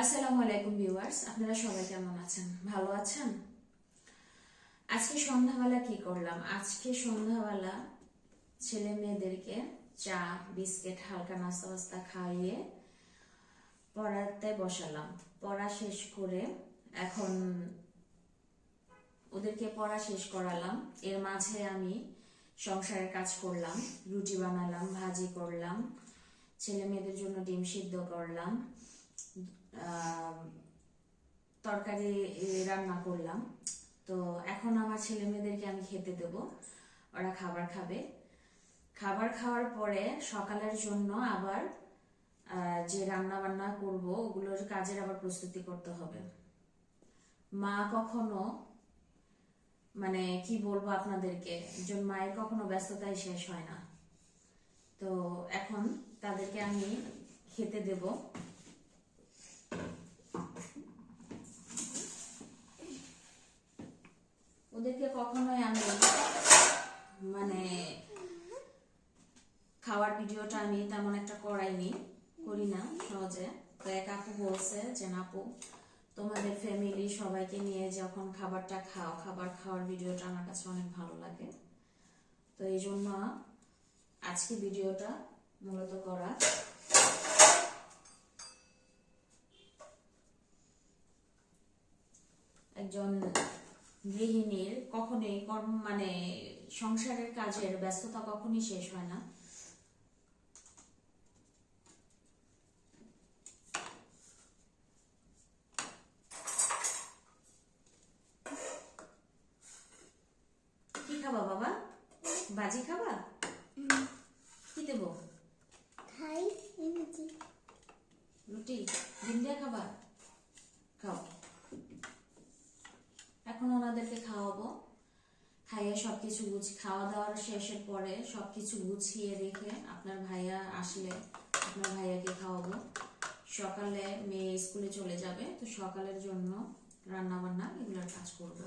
আসসালামু আলাইকুম ভিউয়ার্স, আপনারা সবাই কেমন আছেন? ভালো আছেন? আজকে সন্ধ্যাবেলা কি করলাম? আজকে সন্ধ্যাবেলা ছেলে মেয়েদেরকে চা, বিস্কিট, হালকা নাস্তা বাস্তা খাইয়ে পড়াতে বসালাম। পড়া শেষ করে এখন ওদেরকে পড়া শেষ করালাম। এর মাঝে আমি সংসারের কাজ করলাম, রুটি বানালাম, ভাজি করলাম, ছেলে মেয়েদের জন্য ডিম সিদ্ধ করলাম। তরকারি রান্না করলাম। তো এখন আমার ছেলে মেয়েদেরকে আমি খেতে দেব। ওরা খাবার খাবে। খাবার খাওয়ার পরে সকালের জন্য আবার যে রান্না বান্না করব, ওগুলোর কাজের আবার প্রস্তুতি করতে হবে। মা কখনো মানে কি বলব আপনাদেরকে, একজন মায়ের কখনো ব্যস্ততাই শেষ হয় না। তো এখন তাদেরকে আমি খেতে দেব। ওদেরকে কখনোই আমি মানে খাওয়ার ভিডিওটা আমি তেমন একটা করাইনি, করি না সহজে। তো এক আপু বলছে যে আপু তোমাদের ফ্যামিলি সবাইকে নিয়ে যখন খাবারটা খাও, খাবার খাওয়ার ভিডিওটা আমার কাছে অনেক ভালো লাগে। তো এই জন্য আজকে ভিডিওটা মূলত করা। একজন গৃহিণীর কখনোই কর্ম মানে সংসারের কাজের ব্যস্ততা কখনই শেষ হয় না। কি খাবা বাবা? বাজি খাবা? কি দেবো? খাই রুটি ডিম দিয়ে খাবা খাও এখন ওনাদেরকে খাওয়াবো। খাইয়ে সবকিছু গুছ খাওয়া দাওয়ার শেষের পরে সবকিছু গুছিয়ে রেখে আপনার ভাইয়া আসলে আপনার ভাইয়াকে খাওয়াবো। সকালে মেয়ে স্কুলে চলে যাবে, তো সকালের জন্য রান্না বান্না এগুলোর কাজ করব।